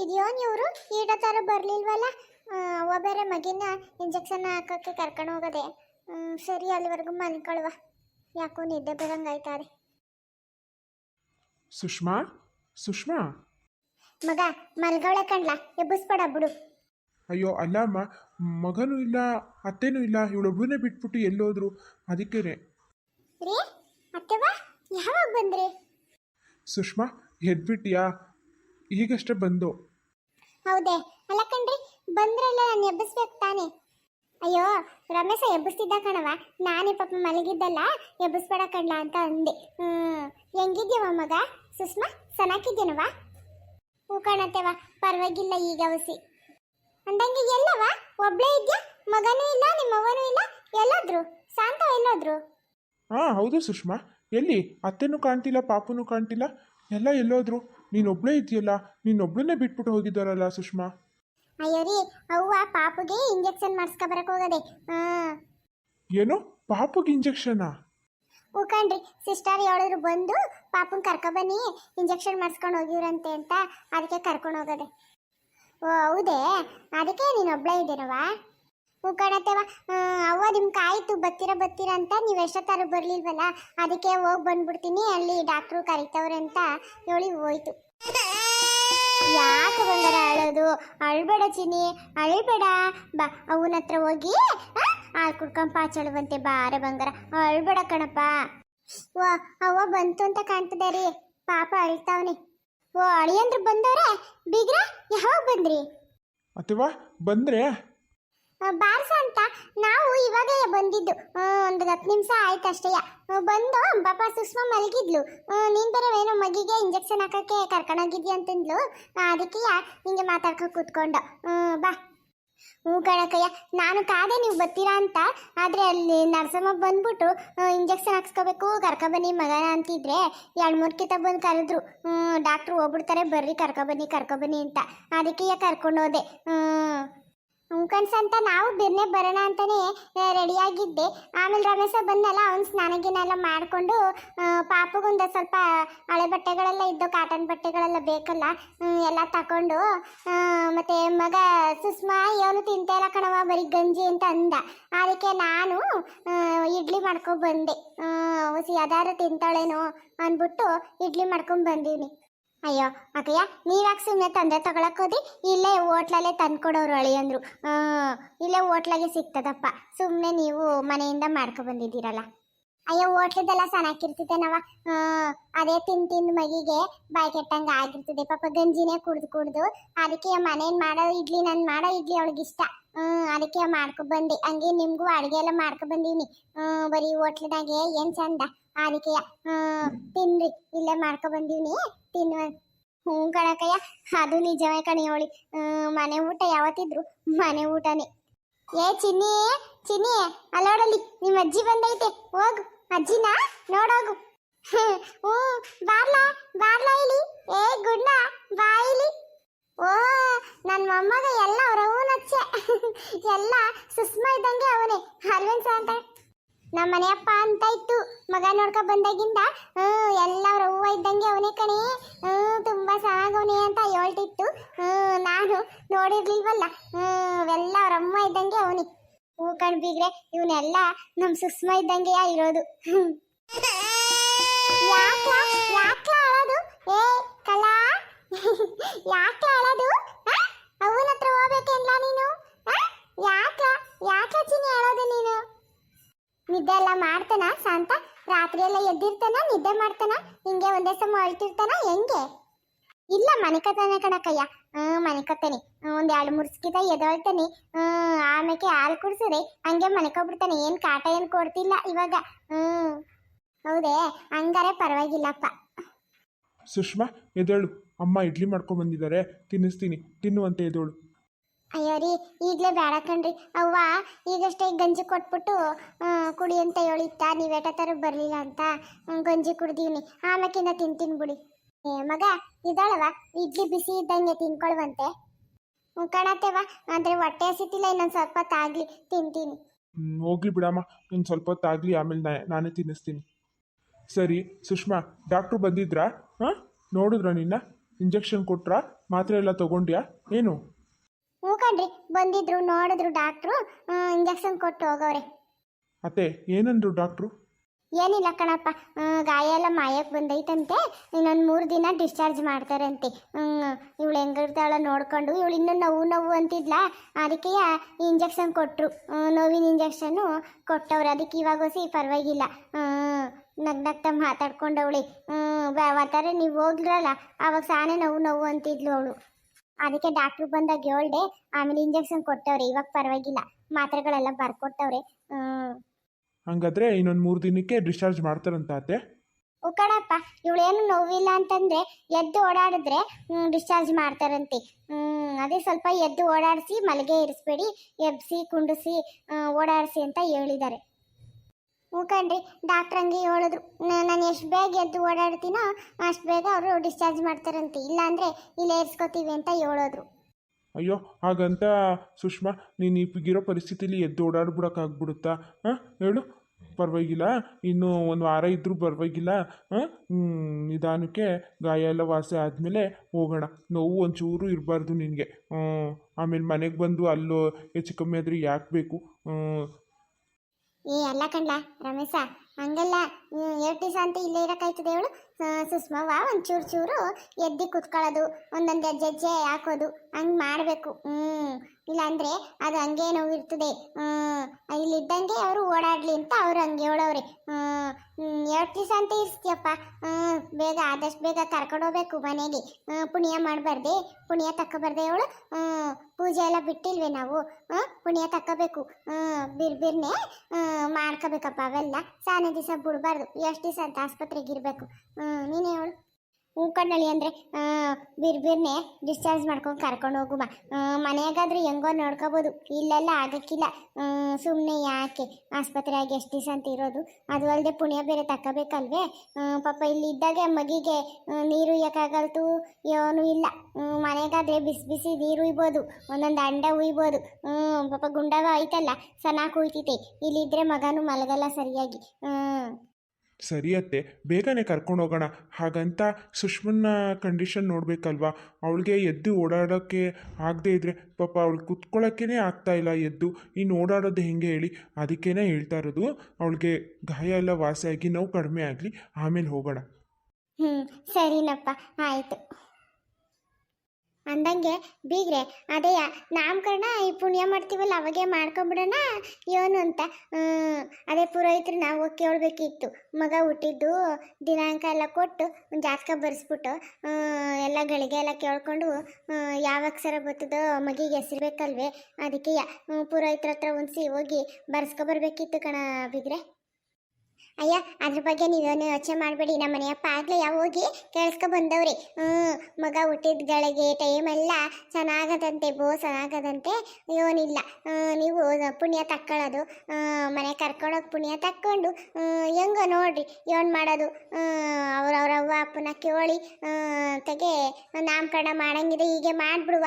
ಇದ್ಯೋನ್ ಇವರು ಈಡತಾರು ಥರ ಬರಲಿಲ್ವಲ್ಲ? ಅವ ಬೇರೆ ಮಗಿನ ಇಂಜೆಕ್ಷನ್ ಹಾಕೋಕ್ಕೆ ಕರ್ಕೊಂಡು ಹೋಗೋದೆ. ಸರಿ ಅಲ್ಲಿವರೆಗೂ ಮಲ್ಕೊಳ್ವ. ಯಾಕೋ ನಿದ್ದೆ ಬರಂಗಾಯ್ತಾರೆ ಸುಷ್ಮಾ? ಸುಷ್ಮಾ? ಮಗ ಮಲ್ಗವಳೆ ಕಣ್ಲ? ಎಬ್ಬಿಸ್ಬೇಡ ಬಿಡು. ಅಯ್ಯೋ ಅಲ್ಲ ಅಮ್ಮ ಮಗನೂ ಇಲ್ಲ ಅತ್ತೆನೂ ಇಲ್ಲ ಇವಳೊಬ್ಬನೇ ಬಿಟ್ಬಿಟ್ಟು ಎಲ್ಲೋದ್ರು. ಅದಕ್ಕೆ ರೀ. ಅತ್ತೆವಾ ಯಾವಾಗ ಬಂದ್ರಿ? ಸುಷ್ಮಾ ಎದ್ಬಿಟ್ಟಿಯಾ ಈಗಷ್ಟೇ ಬಂದು. ಹೌದೇ. ಅಲ್ಲ ಕಣ್ರಿ ಬಂದ್ರಲ್ಲ ನಾನು ಎಬ್ಬಿಸ್ಬೇಕು ತಾನೆ. ಅಯ್ಯೋ ರಮೇಶ ಎಬ್ಬಿಸ್ತಿದ್ದ ಕಣವ ನಾನೇ ಪಾಪ ಮಲಗಿದ್ದಲ್ಲ ಎಬ್ಬಿಸ್ಬೇಡ ಕಣ್ಲ ಅಂತ ಅಂದೆ. ಹ್ಮ್. ಹೆಂಗಿದ್ಯವ ಮಗ? ಸುಷ್ಮಾ ಚೆನ್ನಾಗಿದ್ಯನವ ಹೂ ಕಾಣತ್ತೇವ ಪರವಾಗಿಲ್ಲ ಈಗ ಅವಸಿ ಅಂದಂಗೆ ಎಲ್ಲವ? ಒಬ್ಳೇ ಇದ್ಯಾ? ಮಗನೂ ಇಲ್ಲ ನಿಮ್ಮವನೂ ಇಲ್ಲ? ಎಲ್ಲಾದ್ರು? ಶಾಂತ ಎಲ್ಲಾದ್ರು? ಹಾಂ ಹೌದು ಸುಷ್ಮಾ. ಎಲ್ಲಿ? ಅತ್ತೆನೂ ಕಾಣ್ತಿಲ್ಲ ಪಾಪನೂ ಕಾಣ್ತಿಲ್ಲ. ಎಲ್ಲ ಎಲ್ಲೋದ್ರು. ನೀನೊಬ್ಳೇ ಇದೆಯಲ್ಲ ನೀನೊಬ್ಳನ್ನೇ ಬಿಟ್ಬಿಟ್ಟು ಹೋಗಿದ್ದಾರಲ್ಲ ಸುಷ್ಮಾ? ಅಯ್ಯೋ ರೀ ಅವ್ವ ಪಾಪುಗೆ ಇಂಜೆಕ್ಷನ್ ಮಾಡಿಸ್ಕೊ ಬರಕ್ ಹೋಗದೆ. ಹ್ಮ್ ಏನು? ಪಾಪಗೆ ಇಂಜೆಕ್ಷನಾ? ಉಕಂಡ್ರಿ ಸಿಸ್ಟರ್ ಹೇಳಿದ್ರು ಬಂದು ಪಾಪನ್ ಕರ್ಕೊಬನ್ನಿ ಇಂಜೆಕ್ಷನ್ ಮಾಡಿಸ್ಕೊಂಡು ಹೋಗಿವ್ರಂತೆ ಅಂತ ಅದಕ್ಕೆ ಕರ್ಕೊಂಡು ಹೋಗದೆ. ಓ ಹೌದೇ? ಅದಕ್ಕೆ ನೀನು ಒಬ್ಳೇ ಇದ್ದೀರವ ಉಕಣತ್ತೇವ ಅವ್ವ ನಿಮ್ ಕಾಯ್ತು ಬತ್ತೀರ ಬತ್ತೀರ ಅಂತ ನೀವು ಎಷ್ಟೊತ್ತಾರು ಬರ್ಲಿಲ್ವಲ್ಲ ಅದಕ್ಕೆ ಹೋಗಿ ಬಂದ್ಬಿಡ್ತೀನಿ ಅಲ್ಲಿ ಡಾಕ್ಟ್ರು ಕರಿತವ್ರೆ ಅಂತ ಹೇಳಿ ಹೋಯ್ತು. ಯಾಕೆ ಬಂಗಾರ ಅಳೋದು? ಅಳ್ಬೇಡ ಚಿನಿ ಅಳ್ಬೇಡ. ಬಾ, ಅವನ ಹತ್ರ ಹೋಗಿ ಹಾಲು ಕುಡ್ಕೊಂಡ್ ಪಾಚಳುವಂತೆ ಬಾರೆ ಬಂಗಾರ. ಅಳ್ಬೇಡ ಕಣಪ್ಪ. ಓ, ಅವ್ವ ಬಂತು ಅಂತ ಕಾಣ್ತದೆ ರೀ. ಪಾಪ ಅಳ್ತಾವನೆ. ಓ, ಅಳಿಯಂದ್ರ ಬಂದವ್ರೆ? ಬೀಗ್ರ, ಯಾವಾಗ ಬಂದ್ರಿ? ಅಥವಾ ಬಂದ್ರೆ ಬಾರ್ಸ ಅಂತ ನಾವು ಇವಾಗಲೇ ಬಂದಿದ್ದು. ಒಂದು ಹತ್ತು ನಿಮಿಷ ಆಯ್ತು ಅಷ್ಟೇ. ಬಂದು ಪಾಪ ಸುಷ್ಮಾ ಮಲಗಿದ್ಲು. ನೀನು ಬೇರೆ ಏನೋ ಮಗಿಗೆ ಇಂಜೆಕ್ಷನ್ ಹಾಕಕ್ಕೆ ಕರ್ಕೊಂಡೋಗಿದ್ಯ ಅಂತಂದ್ಲು. ಅದಕ್ಕೆ ಹಿಂಗೆ ಮಾತಾಡ್ಕೊ ಕೂತ್ಕೊಂಡು. ಬಾ. ಹ್ಞೂ ಕಣಕಯ್ಯ, ನಾನು ಕಾದೆ ನೀವು ಬರ್ತೀರಾ ಅಂತ. ಆದರೆ ಅಲ್ಲಿ ನರ್ಸಮ್ಮ ಬಂದ್ಬಿಟ್ಟು ಇಂಜೆಕ್ಷನ್ ಹಾಕ್ಸ್ಕೋಬೇಕು, ಕರ್ಕೊಬನ್ನಿ ಮಗನ ಅಂತಿದ್ರೆ ಎರಡು ಮೂರು ಕಿತ ಬಂದು ಕರೆದ್ರು. ಡಾಕ್ಟ್ರು ಹೋಗ್ಬಿಡ್ತಾರೆ, ಬರ್ರಿ ಕರ್ಕೊಬನ್ನಿ ಕರ್ಕೊಬನ್ನಿ ಅಂತ. ಅದಕ್ಕೆ ಕರ್ಕೊಂಡು ಹೋದೆ. ಅಂತ ನಾವು ಬಿರ್ನೆ ಬರೋಣ ಅಂತಾನೆ ರೆಡಿಯಾಗಿದ್ದೆ. ಆಮೇಲೆ ರಮೇಶ ಬಂದಲ್ಲ ಅವ್ನು ಸ್ನಾನ ಗಿನ ಎಲ್ಲ ಮಾಡಿಕೊಂಡು ಪಾಪಗೊಂದು ಸ್ವಲ್ಪ ಹಳೆ ಬಟ್ಟೆಗಳೆಲ್ಲ ಇದ್ದು ಕಾಟನ್ ಬಟ್ಟೆಗಳೆಲ್ಲ ಬೇಕಲ್ಲ ಎಲ್ಲ ತಗೊಂಡು ಮತ್ತು ಮಗ ಸುಷ್ಮಾ, ಇವನು ತಿಂತ ಇಲ್ಲ ಕಣವ ಬರೀ ಗಂಜಿ ಅಂತ ಅಂದ. ಅದಕ್ಕೆ ನಾನು ಇಡ್ಲಿ ಮಾಡ್ಕೊಂಡು ಬಂದೆ ಅದಾರು ತಿಂತಾಳೇನೋ ಅಂದ್ಬಿಟ್ಟು ಇಡ್ಲಿ ಮಾಡ್ಕೊಂಡು ಬಂದೀನಿ ಅಯ್ಯೋ ಅಕ್ಕಯ್ಯ ನೀವ್ಯಾಕೆ ಸುಮ್ಮನೆ ತಂದೆ ತಗೊಳಕ್ ಹೋದಿ? ಇಲ್ಲೇ ಹೋಟ್ಲಲ್ಲೇ ತಂದ್ಕೊಡೋರು ಅಳಿಯಂದ್ರು ಆ, ಇಲ್ಲೇ ಹೋಟ್ಲಾಗೆ ಸಿಗ್ತದಪ್ಪ. ಸುಮ್ಮನೆ ನೀವು ಮನೆಯಿಂದ ಮಾಡ್ಕೊ ಬಂದಿದ್ದೀರಲ್ಲ. ಅಯ್ಯೋ ಹೋಟ್ಲದೆಲ್ಲ ಚೆನ್ನಾಗಿರ್ತದೆ ನಾವ ಅದೇ ತಿನ್ ತಿಂದು ಮಗಿಗೆ ಬಾಯಿ ಕೆಟ್ಟಂಗೆ ಆಗಿರ್ತದೆ. ಪಾಪ ಗಂಜಿನೇ ಕುಡ್ದು ಕುಡ್ದು. ಅದಕ್ಕೆ ಮನೇನ್ ಮಾಡೋ ಇಡ್ಲಿ ನಾನು ಮಾಡೋ ಇಡ್ಲಿ ಅವಳಿಗೆ ಇಷ್ಟ ಹ್ಮ್ ಅದಕ್ಕೆ ಮಾಡ್ಕೊ ಬಂದೆ. ಹಂಗೆ ನಿಮ್ಗೂ ಅಡುಗೆ ಎಲ್ಲ ಮಾಡ್ಕೊ ಬಂದೀನಿ. ಹ್ಮ್ ಬರೀ ಹೋಟ್ಲದಾಗೆ ಏನ್ ಚಂದ? ಅದಕ್ಕೆ ಹ್ಮ್ ತಿನ್ರಿ. ಇಲ್ಲೇ ಮಾಡ್ಕೊ ಬಂದೀನಿ. ತಿನ್ನುವ. ಹ್ಞೂ ಕಣಕಯ್ಯ, ಅದು ನಿಜವೇ ಕಣಿಯವಳಿ ಮನೆ ಊಟ ಯಾವತ್ತಿದ್ರು ಮನೆ ಊಟನೇ. ಏ ಚಿನ್ನಿ ಚಿನ್ನಿ, ಅಲ್ಲೋಡಲ್ಲಿ, ನಿಮ್ಮ ಅಜ್ಜಿ ಬಂದೈತೆ. ಹೋಗು, ಅಜ್ಜಿನ ನೋಡೋಗು. ಹ್ಞೂ, ಬಾರ್ಲಾ ಬಾರ್ಲಾ ಇಲ್ಲಿ ಏ ಗುಡ್ಲ ಬಾ ಇಲ್ಲಿ ಓ ನನ್ನ ಮೊಮ್ಮಗ ಎಲ್ಲ ಅವ್ರ ಹಚ್ಚೆ ಎಲ್ಲ ಸುಸ್ಮ ಇದ್ದಂಗೆ ಅವನೇ. ಅಲ್ವೇನ್ ಅಂತ. ನಮ್ಮ ಮನೆಯಪ್ಪ ಅಂತ ಇತ್ತು. ಮಗ ನೋಡ್ಕೊ ಬಂದಾಗಿಂದ ಎಲ್ಲ ಅವ್ರ ಹೂವ ಇದ್ದಂಗೆ ಅವನೇ ಕಣೆ. ತುಂಬಾ ಚೆನ್ನಾಗವನೇ ಅಂತ ಹೇಳ್ತಿತ್ತು. ನಾನು ನೋಡಿರ್ಲಿಲ್ವಲ್ಲ. ಹ್ಮ್ ಅವ್ರ ಅಮ್ಮ ಇದ್ದಂಗೆ ಅವನಿ. ಹೂ ಕಣ್ ಬೀಗ್ರೆ ಇವನ್ನೆಲ್ಲ ನಮ್ಮ ಸುಷ್ಮಾ ಇದ್ದಂಗೆ ಇರೋದು. ಯಾಕೆ ಯಾಕ್ಲಾ ಅಳೋದು? ಏ, ಕಲಾ. ಯಾಕೆ ಅಳೋದು ಅವನ ಹತ್ರ ಹೋಗ್ಬೇಕೇನ್ಲ ನೀನು ಆ? ಯಾಕ್ಲಾ ಯಾಕೆ ಚಿನಿ ಅಳೋದು ನೀನು ನಿದ್ದೆ ಎಲ್ಲ ಮಾಡ್ತಾನ ಶಾಂತ? ರಾತ್ರಿ ಎಲ್ಲ ಎದ್ದಿರ್ತಾನ? ನಿದ್ದೆ ಮಾಡ್ತಾನ? ಹಿಂಗೆ ಒಂದೇ ಸಮ ಅಳ್ತಿರ್ತಾನ? ಹೆಂಗೆ? ಇಲ್ಲ ಮನೆಕತಾನೆ ಕಣಕಯ್ಯ. ಹ್ಞೂ ಮನೆಕತ್ತಾನೆ ಒಂದು ಎರಡು ಮೂರು ಸಿಕ್ಕಿದ ಎದೊಳ್ತಾನೆ ಹ್ಮ್ ಆಮೇಲೆ ಹಾಲು ಕುಡ್ಸಿದ್ರೆ ಹಂಗೆ ಮನೆಕೊಬಿಡ್ತಾನೆ ಏನ್ ಕಾಟ, ಏನು ಕೊಡ್ತಿಲ್ಲ ಇವಾಗ. ಹ್ಞೂ ಹೌದೇ? ಹಂಗಾರೆ ಪರವಾಗಿಲ್ಲಪ್ಪ. ಸುಷ್ಮಾ, ಎದ್ದೇಳು. ಅಮ್ಮ ಇಡ್ಲಿ ಮಾಡ್ಕೊಂಡು ಬಂದಿದ್ದಾರೆ. ತಿನ್ನಿಸ್ತೀನಿ. ತಿನ್ನುವಂತೆ ಎದ್ದೇಳು. ಅಯ್ಯೋ ರೀ, ಈಗಲೇ ಬೇಡ ಕಣ್ರಿ. ಅವ್ವ, ಈಗಷ್ಟೇ ಗಂಜಿ ಕೊಟ್ಬಿಟ್ಟು ಕುಡಿ ಅಂತ ಹೇಳಿತ್ತ ನೀವೇಟ ಥರ ಬರಲಿಲ್ಲ ಅಂತ. ಗಂಜಿ ಕುಡ್ದೀನಿ. ಆಮೇಕಿಂದ ತಿಂತೀನಿ ಬಿಡಿ. ಏ, ಮಗ ಇದ್ದಾಳವ ಇಡ್ಲಿ ಬಿಸಿ ಇದ್ದಂಗೆ ತಿನ್ಕೊಳ್ವಂತೆ. ಕಾಣತ್ತೇವ ಅಂದ್ರೆ ಹೊಟ್ಟೆ ಹಸಿತಿಲ್ಲ, ಇನ್ನೊಂದು ಸ್ವಲ್ಪ ತಾಗ್ಲಿ ತಿಂತೀನಿ ಹೋಗ್ಲಿ ಬಿಡಮ್ಮ. ಇನ್ನು ಸ್ವಲ್ಪ ತಾಗ್ಲಿ ಆಮೇಲೆ ನಾನೇ ತಿನ್ನಿಸ್ತೀನಿ. ಸರಿ, ಸುಷ್ಮಾ, ಡಾಕ್ಟ್ರು ಬಂದಿದ್ರಾ? ಹಾಂ? ನೋಡಿದ್ರ ನಿನ್ನ? ಇಂಜೆಕ್ಷನ್ ಕೊಟ್ರಾ? ಮಾತ್ರೆ ಎಲ್ಲ ತಗೊಂಡ್ಯಾ? ಏನು? ಹ್ಞೂ ಕಣ್ರಿ ಬಂದಿದ್ರು ನೋಡಿದ್ರು ಡಾಕ್ಟ್ರು. ಇಂಜೆಕ್ಷನ್ ಕೊಟ್ಟು ಹೋಗವ್ರೆ. ಅತ್ತೆ ಏನಂದ್ರು ಡಾಕ್ಟ್ರು? ಏನಿಲ್ಲ ಕಣಪ್ಪ. ಗಾಯ ಎಲ್ಲ ಮಾಯಕ್ಕೆ ಬಂದೈತಂತೆ. ಇನ್ನೊಂದು ಮೂರು ದಿನ ಡಿಸ್ಚಾರ್ಜ್ ಮಾಡ್ತಾರಂತೆ. ಇವಳು ಹೆಂಗಿರ್ತಾಳ ನೋಡ್ಕೊಂಡು ಇವಳು ಇನ್ನೂ ನೋವು ನೋವು ಅಂತಿದ್ಲ. ಅದಕ್ಕೆ ಇಂಜೆಕ್ಷನ್ ಕೊಟ್ಟರು ನೋವಿನ ಇಂಜೆಕ್ಷನ್ನು ಕೊಟ್ಟವ್ರೆ. ಅದಕ್ಕೆ ಇವಾಗ ಹೊಸಿ ಪರವಾಗಿಲ್ಲ. ನಗ್ ನಗ್ತಾ ಮಾತಾಡ್ಕೊಂಡವಳಿ. ಬರ್ತಾರೆ ನೀವು ಹೋಗ್ರಲ್ಲ ಆವಾಗ ಸಾನೆ ನೋವು ನೋವು ಅಂತಿದ್ಲು ಅವಳು. ಅದಕ್ಕೆ ಡಾಕ್ಟ್ರು ಬಂದಾಗ ಹೇಳ್ದೆ ಆಮೇಲೆ ಇಂಜೆಕ್ಷನ್ ಕೊಟ್ಟವ್ರೆ ಇವಾಗ ಪರವಾಗಿಲ್ಲ. ಮಾತ್ರೆಗಳೆಲ್ಲ ಬರ್ಕೊಟ್ಟವ್ರೆ. ಹಂಗಾದ್ರೆ ಇನ್ನೊಂದು ಮೂರು ದಿನಕ್ಕೆ ಡಿಸ್ಚಾರ್ಜ್ ಮಾಡ್ತಾರಂತ ಅತ್ತೆ ಉಕ್ಕಡಪ್ಪ ಇವಳೇನು ನೋವಿಲ್ಲ ಅಂತಂದ್ರೆ ಎದ್ದು ಓಡಾಡಿದ್ರೆ ಡಿಸ್ಚಾರ್ಜ್ ಮಾಡ್ತಾರಂತೆ. ಹ್ಮ್, ಅದೇ ಸ್ವಲ್ಪ ಎದ್ದು ಓಡಾಡಿಸಿ ಮಲಗೆ ಇರಿಸ್ಬೇಡಿ ಎಬ್ಸಿ ಕುಂಡಿಸಿ ಓಡಾಡಿಸಿ ಅಂತ ಹೇಳಿದ್ದಾರೆ. ಹ್ಞೂ ಡಾಕ್ಟ್ರ್ ಹಂಗೆ ಹೇಳಿದ್ರು ನಾನು ಎಷ್ಟು ಬೇಗ ಎದ್ದು ಓಡಾಡ್ತೀನೋ ಅಷ್ಟು ಬೇಗ ಅವರು ಡಿಸ್ಚಾರ್ಜ್ ಮಾಡ್ತಾರಂತೆ, ಇಲ್ಲಾಂದರೆ ಇಲ್ಲಿ ಏರ್ಸ್ಕೋತೀವಿ ಅಂತ ಹೇಳಿದ್ರು. ಅಯ್ಯೋ, ಹಾಗಂತ ಸುಷ್ಮಾ, ನೀನು ಈಗಿರೋ ಪರಿಸ್ಥಿತಿಲಿ ಎದ್ದು ಓಡಾಡ್ಬಿಡೋಕ್ಕಾಗ್ಬಿಡುತ್ತಾ? ಹಾಂ, ಹೇಳು. ಪರವಾಗಿಲ್ಲ, ಇನ್ನು ಒಂದು ವಾರ ಇದ್ದರೂ ಪರವಾಗಿಲ್ಲ ನಿಧಾನಕ್ಕೆ ಗಾಯ ಎಲ್ಲ ವಾಸಿ ಆದಮೇಲೆ ಹೋಗೋಣ. ನೋವು ಒಂಚೂರು ಇರಬಾರ್ದು ನಿನಗೆ. ಆಮೇಲೆ ಮನೆಗೆ ಬಂದು ಅಲ್ಲೂ ಹೆಚ್ಚು ಕಮ್ಮಿ ಆದರೆ ಯಾಕೆ ಬೇಕು? ಏ ಅಲ್ಲ ಕಂಡ್ಲ ರಮೇಶ ಹಂಗಲ್ಲ ಎರಡು ದಿವಸ ಅಂತ ಇಲ್ಲೇ ಇರೋಕ್ಕಾಯ್ತದೆ ಅವಳು? ಸುಷ್ಮವ್ವ ಒಂದು ಚೂರು ಚೂರು ಎದ್ದು ಕುತ್ಕೊಳ್ಳೋದು, ಒಂದೊಂದು ಹೆಜ್ಜೆ ಹಾಕೋದು, ಹಂಗೆ ಮಾಡಬೇಕು. ಹ್ಞೂ ಇಲ್ಲಾಂದರೆ ಅದು ಹಂಗೆ ನೋವಿರ್ತದೆ. ಹ್ಞೂ ಇಲ್ಲಿದ್ದಂಗೆ ಅವರು ಓಡಾಡಲಿ ಅಂತ ಅವ್ರು ಹಂಗೆ ಹೇಳೋರೆ ಎರಡು ದಿವಸ ಅಂತ ಇರ್ತೀಯಪ್ಪ. ಹ್ಞೂ ಬೇಗ, ಆದಷ್ಟು ಬೇಗ ಕರ್ಕೊಂಡೋಗ್ಬೇಕು ಮನೆಗೆ. ಹ್ಞೂ ಪುಣ್ಯ ಮಾಡಬಾರ್ದೆ, ಪುಣ್ಯ ತಕ್ಕೊಬಾರ್ದೆ ಅವಳು. ಹ್ಞೂ ಪೂಜೆ ಎಲ್ಲ ಬಿಟ್ಟಿಲ್ವೇ ನಾವು? ಹ್ಞೂ ಪುಣ್ಯ ತಕ್ಕೋಬೇಕು. ಹ್ಞೂ ಬಿರ್ಬಿರ್ನೆ ಮಾಡ್ಕೋಬೇಕಪ್ಪ ಅವೆಲ್ಲ. ಸಾನೆ ದಿವಸ ಬಿಡಬಾರ್ದು. ಎಷ್ಟು ದಿವಸ ಅಂತ ಆಸ್ಪತ್ರೆಗೆ ಇರಬೇಕು. ಹ್ಞೂ ನೀನೇ ಅವಳು. ಹೂಕಣ್ಣಳಿ ಕಣ್ಣಳಿ ಅಂದರೆ ಬಿರ್ಬಿರ್ನೆ ಡಿಸ್ಚಾರ್ಜ್ ಮಾಡ್ಕೊಂಡು ಕರ್ಕೊಂಡು ಹೋಗುಮ ಮನೆಯಾಗಾದ್ರೆ ಹೆಂಗೋ ನೋಡ್ಕೋಬೋದು. ಇಲ್ಲೆಲ್ಲ ಆಗಕ್ಕಿಲ್ಲ. ಸುಮ್ಮನೆ ಯಾಕೆ? ಆಸ್ಪತ್ರೆಯಾಗಿ ಎಷ್ಟು ದಿವಸ ಅಂತ ಇರೋದು. ಅದು ಅಲ್ಲದೆ ಪುಣ್ಯ ಬೇರೆ ತಗೋಬೇಕಲ್ವೇ ಪಾಪ ಇಲ್ಲಿ ಇದ್ದಾಗ ಮಗಿಗೆ ನೀರು ಇಯ್ಯಕ್ಕಾಗಲ್ತು ಏನೂ ಇಲ್ಲ. ಮನೆಗಾದರೆ ಬಿಸಿ ಬಿಸಿ ನೀರು ಉಯ್ಬೋದು. ಒಂದೊಂದು ಅಂಡ ಉಯ್ಬೋದು. ಪಾಪ ಗುಂಡಾಗ ಆಯ್ತಲ್ಲ, ಸನಾಕ್ ಉಯ್ತೈತೆ ಇಲ್ಲಿದ್ದರೆ ಮಗನೂ ಮಲಗಲ್ಲ ಸರಿಯಾಗಿ. ಸರಿ ಅತ್ತೆ, ಬೇಗನೆ ಕರ್ಕೊಂಡು ಹೋಗೋಣ. ಹಾಗಂತ ಸುಷ್ಮನ್ನ ಕಂಡೀಷನ್ ನೋಡಬೇಕಲ್ವಾ? ಅವಳಿಗೆ ಎದ್ದು ಓಡಾಡೋಕ್ಕೆ ಆಗದೆ ಇದ್ದರೆ ಪಾಪ ಅವಳು ಕುತ್ಕೊಳ್ಳೋಕ್ಕೇ ಆಗ್ತಾ ಇಲ್ಲ ಎದ್ದು. ಇನ್ನು ಓಡಾಡೋದು ಹೆಂಗೆ ಹೇಳಿ? ಅದಕ್ಕೇ ಹೇಳ್ತಾ ಇರೋದು. ಅವಳಿಗೆ ಗಾಯ ಎಲ್ಲ ವಾಸಿಯಾಗಿ ನೋವು ಕಡಿಮೆ ಆಗಲಿ. ಆಮೇಲೆ ಹೋಗೋಣ. ಹ್ಞೂ ಸರಿನಪ್ಪ. ಆಯಿತು. ಅಂದಂಗೆ, ಬೀಗ್ರೆ ಅದೇ ನಾಮಕರಣ ಈ ಪುಣ್ಯ ಮಾಡ್ತೀವಲ್ಲ, ಅವಾಗೆ ಮಾಡ್ಕೊಂಬಿಡೋಣ ಏನು ಅಂತ. ಅದೇ ಪುರೋಹಿತರು ನಾವು ಕೇಳಬೇಕಿತ್ತು. ಮಗ ಹುಟ್ಟಿದ್ದು, ದಿನಾಂಕ ಎಲ್ಲ ಕೊಟ್ಟು ಒಂದು ಜಾತಕ ಬರೆಸ್ಬಿಟ್ಟು ಎಲ್ಲ ಗಳಿಗೆ ಎಲ್ಲ ಕೇಳ್ಕೊಂಡು ಯಾವ ಅಕ್ಷರ ಬರ್ತದೋ ಮಗಿಗೆ ಹೆಸರು ಬೇಕಲ್ವೇ, ಅದಕ್ಕೆ ಪುರೋಹಿತ್ರ ಹತ್ರ ಉಣಿಸಿ ಹೋಗಿ ಬರ್ಸ್ಕೊಬರ್ಬೇಕಿತ್ತು ಕಣ, ಬಿಗ್ರೆ. ಅಯ್ಯ, ಅದ್ರ ಬಗ್ಗೆ ನೀವೇನು ಯೋಚನೆ ಮಾಡಬೇಡಿ. ನಮ್ಮ ಮನೆಯಪ್ಪ ಆಗಲೇ ಯಾವ ಹೋಗಿ ಕೇಳಿಸ್ಕೊ ಬಂದವ್ರಿ. ಹ್ಞೂ ಮಗ ಹುಟ್ಟಿದ ಟೈಮೆಲ್ಲ ಚೆನ್ನಾಗದಂತೆ, ಬೋ, ಚೆನ್ನಾಗದಂತೆ. ಏನಿಲ್ಲ. ನೀವು ಪುಣ್ಯ ತಕ್ಕೊಳ್ಳೋದು. ಮನೆ ಕರ್ಕೊಂಡೋಗಿ ಪುಣ್ಯ ತಕ್ಕೊಂಡು ಹೆಂಗ ನೋಡ್ರಿ ಏನು ಮಾಡೋದು. ಅವ್ರವ್ರವ್ವ ಅಪ್ಪನ ಕೇಳಿ ತೆಗೆ, ನಾಮಕರಣ ಮಾಡಂಗಿದೆ, ಹೀಗೆ ಮಾಡಿಬಿಡುವ.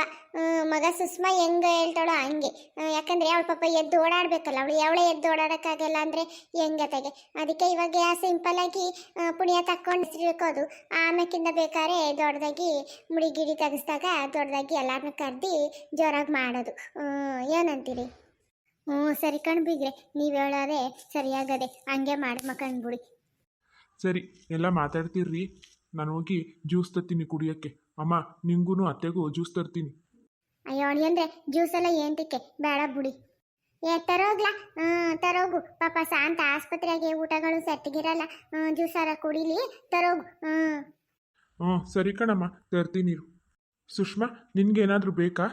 ಮಗ ಸುಷ್ಮಾ ಹೆಂಗೆ ಹೇಳ್ತಾಳೋ ಹಂಗೆ. ಯಾಕಂದರೆ ಯಾಕಂದ್ರೆ ಅವಳ ಪಾಪ ಎದ್ದು ಓಡಾಡಬೇಕಲ್ಲ, ಅವಳು ಯಾವಳೇ ಎದ್ದು ಓಡಾಡೋಕ್ಕಾಗಲ್ಲ ಅಂದರೆ ಹೆಂಗೆ ತೆಗೆ. ಅದಕ್ಕೆ ಇವಾಗ ಸಿಂಪಲ್ ಆಗಿ ಪುಣ್ಯ ತಕ್ಕೊಂಡು ಸಿಡ್ಕೋದು ಆಮೇಕಿಂದ ಬೇಕಾದ್ರೆ ದೊಡ್ಡದಾಗಿ ಮುಡಿ ಗಿಡಿ ತೆಗಿಸ್ದಾಗ ದೊಡ್ಡದಾಗಿ ಎಲ್ಲಾರನ್ನೂ ಕರ್ದು ಜೋರಾಗಿ ಮಾಡೋದು. ಏನಂತೀರಿ? ಹ್ಞೂ ಸರಿ ಕಣ್ಬಿಗ್ರೆ ನೀವು ಹೇಳೋದೆ ಸರಿಯಾಗದೆ ಹಂಗೆ ಮಾಡಿ ಕಣ್ಬಿಡಿ ಸರಿ ಎಲ್ಲ ಮಾತಾಡ್ತೀರ್ರಿ. ನಾನು ಹೋಗಿ ಜ್ಯೂಸ್ ತರ್ತೀನಿ ಕುಡಿಯೋಕ್ಕೆ. ಅಮ್ಮ ನಿಂಗೂ ಅತ್ತೆಗೂ ಜ್ಯೂಸ್ ತರ್ತೀನಿ. ಅಯ್ಯೋ ಅಂದರೆ ಅಂದ್ರೆ ಜ್ಯೂಸ್ ಎಲ್ಲ ಏಂತಿಕ್ಕೆ? ಬೇಡ ಬಿಡಿ. ಏ ತರೋಗ್ಲಾ. ಹ್ಮ್ ತರೋಗು. ಪಾಪ ಶಾಂತ ಆಸ್ಪತ್ರೆಗೆ ಊಟಗಳು ಸೆಟ್ಟಿಗಿರಲ್ಲ ಜ್ಯೂಸಾರ ಕುಡಿಲಿ ತರೋಗು. ಹ್ಮ್. ಹ್ಞೂ ಸರಿ ಕಣಮ್ಮ ತರ್ತೀನಿ ನೀರು ಸುಷ್ಮಾ ನಿನ್ಗೇನಾದರೂ ಬೇಕಾ?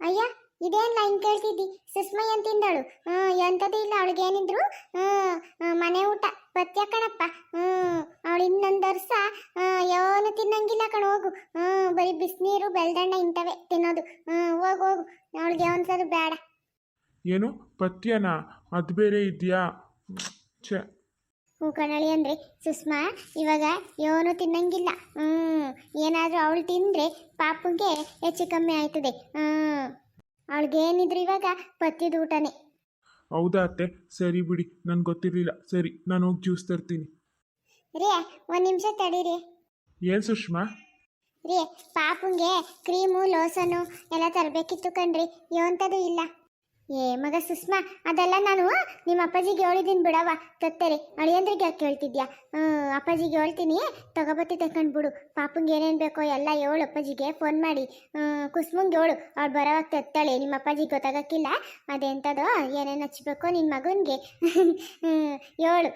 ಅಯ್ಯ ಇದೇನ್ ಲೈನ್ ಕೇಳ್ತಿದ್ದಿ? ಸುಷ್ಮಾ ಎಂತಿಂದಳು ಹ್ಮ್ ಎಂತದೂ ಇಲ್ಲ ಅವಳಿಗೇನಿದ್ರು ಹ್ಮ್ ಮನೆ ಊಟ. ಪಥ್ಯ ಕಣಪ್ಪ. ಹ್ಮ್ ಅವಳು ಇನ್ನೊಂದು ವರ್ಷ ಏನು ತಿನ್ನಂಗಿಲ್ಲ ಕಣ ಹೋಗು. ಹ್ಮ್ ಬರೀ ಬಿಸಿನೀರು ಬೆಳ್ದಣ್ಣ ಇಂಥವೇ ತಿನ್ನೋದು. ಹ್ಮ್ ಹೋಗು ಹೋಗು. ಅವಳಿಗೆ ಒಂದ್ಸರಿ ಬೇಡ. ಏನು? ಪಥ್ಯನ ಅದು ಬೇರೆ ಇದೆಯಾ? ಛೆ. ಹ್ಞೂ ಕಣಳಿ ಅಂದ್ರೆ ಸುಷ್ಮಾ ಇವಾಗ ಏನು ತಿನ್ನಂಗಿಲ್ಲ. ಹ್ಞೂ ಏನಾದರೂ ಅವಳು ತಿಂದರೆ ಪಾಪುಗೆ ಹೆಚ್ಚು ಕಮ್ಮಿ ಆಯ್ತದೆ. ಹ್ಞೂ. ಅವಳಿಗೇನಿದ್ರು ಇವಾಗ ಪಥ್ಯದ ಊಟನೇ. ಹೌದಾ ಅತ್ತೆ? ಸರಿ ಬಿಡಿ ನನ್ಗೆ ಗೊತ್ತಿರಲಿಲ್ಲ. ಸರಿ ನಾನು ಹೋಗಿ ಜ್ಯೂಸ್ ತರ್ತೀನಿ. ರೀ ಒಂದು ನಿಮಿಷ ತಡೀರಿ ಏನು ಸುಷ್ಮಾ? ರೀ ಪಾಪುಂಗೆ ಕ್ರೀಮು ಲೋಸನು ಎಲ್ಲ ತರಬೇಕಿತ್ತು ಕಣ್ರಿ. ಯೋಂಥದ್ದು ಇಲ್ಲ. ಏ, ಮಗ ಸುಷ್ಮಾ, ಅದೆಲ್ಲ ನಾನು ನಿಮ್ಮ ಅಪ್ಪಾಜಿಗೆ ಹೇಳಿದ್ದೀನಿ ಬಿಡವ ತತ್ತರಿ, ಅಳಿಯಂದ್ರಿಗೆ ಯಾಕೆ ಕೇಳ್ತಿದ್ಯಾ ಹ್ಞೂ ಅಪ್ಪಾಜಿಗೆ ಹೇಳ್ತೀನಿ, ತಗೋಬತ್ತಿ ತಗೊಂಡು ಬಿಡು. ಪಾಪಂಗೆ ಏನೇನು ಬೇಕೋ ಎಲ್ಲ ಹೇಳು ಅಪ್ಪಾಜಿಗೆ ಫೋನ್ ಮಾಡಿ. ಕುಸ್ಮಂಗೆ ಹೇಳು. ಅವ್ಳು ಬರೋವಾಗ ತತ್ತಾಳೆ, ನಿಮ್ಮ ಅಪ್ಪಾಜಿಗೆ ಗೊತ್ತಾಗಕ್ಕಿಲ್ಲ. ಅದೆಂಥದೋ ಏನೇನು ಹಚ್ಬೇಕು ನಿನ್ನ ಮಗನಿಗೆ. ಹೇಳು.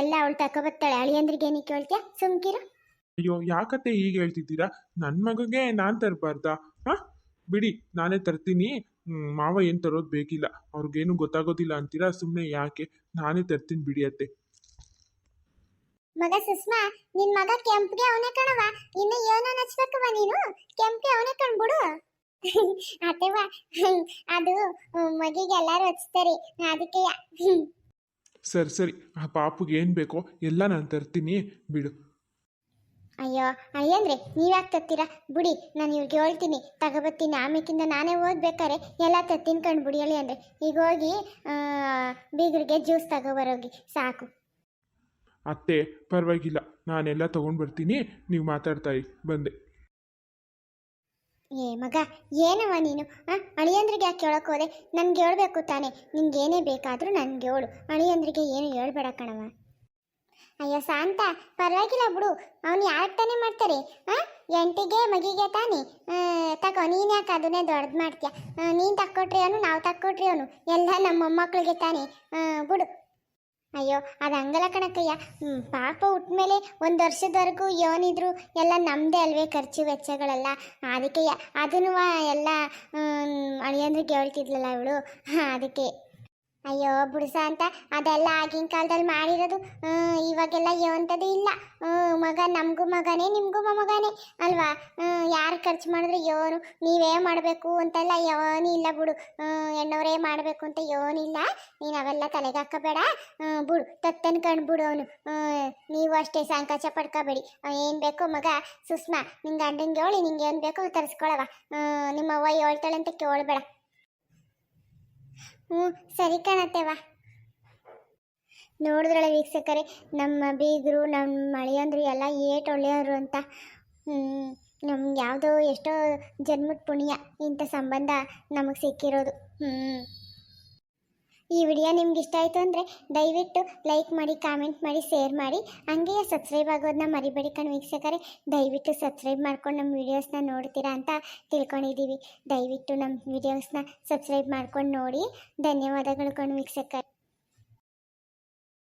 ಎಲ್ಲ ಅವಳು ತಗೊಬತ್ತಾಳೆ ಅಳಿಯಂದ್ರಿಗೆ ಏನಕ್ಕೆ ಹೇಳ್ತೀಯಾ? ಸುಮ್ಕಿರು. ಅಯ್ಯೋ, ಯಾಕತ್ತೆ ಹೀಗೆ ಹೇಳ್ತಿದ್ದೀರಾ? ನನ್ನ ಮಗಗೆ ನಾನು ತರಬಾರ್ದಾ? ಬಿಡಿ, ನಾನೇ ತರ್ತೀನಿ. ಮಾವ ಏನು ತರೋದು ಬೇಕಿಲ್ಲ. ಅವ್ರಿಗೇನು ಗೊತ್ತಾಗೋದಿಲ್ಲ ಅಂತೀರಾ? ಸುಮ್ಮನೆ ಯಾಕೆ? ನಾನೇ ತರ್ತೀನಿ ಬಿಡಿ ಅತ್ತೆ. ಮಗ ಸುಷ್ಮಾ ನಿನ್ ಮಗ ಕೆಂಪ್ಗೆ ಅವನೇ ಕಣವ ಇನ್ನು ಏನೋ ನಚ್ಬೇಕವ ನೀನು? ಕೆಂಪ್ಗೆ ಅವನೇ ಕಣ್ಬಿಡು. ಅತೆವ ಅದು ಮಗಿಗೆ ಎಲ್ಲಾರು ಹಚ್ತಾರೆ. ಅದಕ್ಕೆ ಸರಿ ಸರಿ. ಆ ಪಾಪುಗೆ ಏನು ಬೇಕೋ ಎಲ್ಲ ನಾನು ತರ್ತೀನಿ. ಬಿಡು. ಅಯ್ಯೋ ಅಯ್ಯಂದ್ರೆ ನೀವ್ಯಾಕೆ ತತ್ತೀರಾ? ಬಿಡಿ ನಾನು ಇವ್ರಿಗೆ ಹೇಳ್ತೀನಿ. ತಗೋಬತ್ತೀನಿ. ಆಮೇಕಿಂದ ನಾನೇ ಓದ್ಬೇಕಾರೆ ಎಲ್ಲ ತತ್ತೀನಿ ಕಣ್ ಬಿಡಿ ಹೇಳಿ ಅಂದ್ರೆ. ಈಗ ಹೋಗಿ ಬೀಗರಿಗೆ ಜ್ಯೂಸ್ ತಗೋಬರೋಗಿ. ಸಾಕು. ಅತ್ತೆ ಪರವಾಗಿಲ್ಲ. ನಾನೆಲ್ಲ ತಗೊಂಡ್ ಬರ್ತೀನಿ ನೀವು ಮಾತಾಡ್ತಾಯಿ ಬಂದೆ. ಏ ಮಗ ಏನವ ನೀನು? ಅಳಿಯಂದ್ರಿಗೆ ಯಾಕೆ ಹೇಳಕ್ ಹೋದೆ? ನನ್ಗೆ ಹೇಳ್ಬೇಕು ತಾನೆ. ನಿನ್ಗೆ ಏನೇ ಬೇಕಾದರೂ ನನ್ಗೆ ಹೇಳು. ಅಳಿಯಂದ್ರಿಗೆ ಏನು ಹೇಳ್ಬೇಡ ಕಣವ ಅಯ್ಯೋ ಶಾಂತ, ಪರವಾಗಿಲ್ಲ ಬಿಡು. ಅವ್ನು ಯಾಕೆ ತಾನೇ ಮಾಡ್ತಾರೆ? ಹಾಂ ಎಂಟಿಗೆ ಮಗಿಗೆ ತಾನೆ? ತಗೋ, ನೀನು ಯಾಕೆ ಅದನ್ನೇ ದೊಡ್ಡದು ಮಾಡ್ತೀಯ? ನೀನು ತಕ್ಕೊಟ್ರಿ ಅವನು, ನಾವು ತಕ್ಕೊಟ್ರಿ ಅವನು. ಎಲ್ಲ ನಮ್ಮ ಮೊಮ್ಮಕ್ಳಿಗೆ ತಾನೆ. ಬಿಡು. ಅಯ್ಯೋ, ಅದು ಹಂಗಲ್ಲ ಕಣಕ್ಕಯ್ಯ. ಪಾಪ ಹುಟ್ಮೇಲೆ ಒಂದು ವರ್ಷದವರೆಗೂ ಯೋನಿದ್ರು ಎಲ್ಲ ನಮ್ಮದೇ ಅಲ್ವೇ ಖರ್ಚು ವೆಚ್ಚಗಳೆಲ್ಲ. ಅದಕ್ಕೆ ಅದನ್ನು ಎಲ್ಲ ಅಳಿಯಂದ್ರಿಗೆ ಹೇಳ್ತಿದ್ಲಲ್ಲ ಇವಳು. ಅದಕ್ಕೆ. ಅಯ್ಯೋ ಬುಡ್ಸ ಅಂತ ಅದೆಲ್ಲ ಆಗಿನ ಕಾಲದಲ್ಲಿ ಮಾಡಿರೋದು ಇವಾಗೆಲ್ಲ ಯೋಂಥದ್ದು ಇಲ್ಲ. ಮಗ ನಮಗೂ ಮಗನೇ, ನಿಮಗೂ ಮಗನೇ ಅಲ್ವಾ? ಯಾರು ಖರ್ಚು ಮಾಡಿದ್ರೆ ಯೋನು ನೀವೇ ಮಾಡಬೇಕು ಅಂತೆಲ್ಲ ಯೋನು ಇಲ್ಲ ಬಿಡು. ಹೆಣ್ಣವರೇ ಮಾಡಬೇಕು ಅಂತ ಯೋನಿಲ್ಲ ನೀನು ಅವೆಲ್ಲ ತಲೆಗೆ ಹಾಕಬೇಡ. ಬಿಡು, ತತ್ತನ್ ಕಂಡ್ಬಿಡು ಅವನು. ನೀವು ಅಷ್ಟೇ ಸಂಕೋಚ ಪಡ್ಕೋಬೇಡಿ. ಏನು ಬೇಕೋ ಮಗ, ಸುಷ್ಮಾ ನಿಂಗೆ ಗಂಡಂಗೆ ಹೇಳಿ ನಿಂಗೆ ಏನು ಬೇಕೋ ತರಿಸ್ಕೊಳವ ನಿಮ್ಮ ಅವ್ವ ಹೇಳ್ತಾಳೆ ಅಂತ ಕೇಳಬೇಡ. ಹ್ಞೂ, ಸರಿ ಕಾಣತ್ತೇವ ನೋಡಿದ್ರಲ್ಲ ವೀಕ್ಷಕರೇ, ನಮ್ಮ ಬೀಗರು, ನಮ್ಮ ಮಳೆಯಂದ್ರು ಎಲ್ಲ ಏಟ್ ಒಳ್ಳೆಯವರು ಅಂತ. ನಮ್ಗೆ ಯಾವುದೋ ಎಷ್ಟೋ ಜನ್ಮದ ಪುಣ್ಯ ಇಂಥ ಸಂಬಂಧ ನಮಗೆ ಸಿಕ್ಕಿರೋದು. ಹ್ಞೂ. ಈ ವಿಡಿಯೋ ನಿಮ್ಗೆ ಇಷ್ಟ ಆಯಿತು ಅಂದರೆ ದಯವಿಟ್ಟು ಲೈಕ್ ಮಾಡಿ ಕಾಮೆಂಟ್ ಮಾಡಿ ಶೇರ್ ಮಾಡಿ. ಹಂಗೆಯೇ ಸಬ್ಸ್ಕ್ರೈಬ್ ಆಗೋದನ್ನ ಮರಿಬೇಡಿ ಕಣ್ ವೀಕ್ಷಕರೇ. ದಯವಿಟ್ಟು ಸಬ್ಸ್ಕ್ರೈಬ್ ಮಾಡ್ಕೊಂಡು ನಮ್ಮ ವೀಡಿಯೋಸ್ನ ನೋಡ್ತೀರಾ ಅಂತ ತಿಳ್ಕೊಂಡಿದ್ದೀವಿ. ದಯವಿಟ್ಟು ನಮ್ಮ ವೀಡಿಯೋಸ್ನ ಸಬ್ಸ್ಕ್ರೈಬ್ ಮಾಡ್ಕೊಂಡು ನೋಡಿ. ಧನ್ಯವಾದಗಳು ಕಣ್ ವೀಕ್ಷಕರೇ.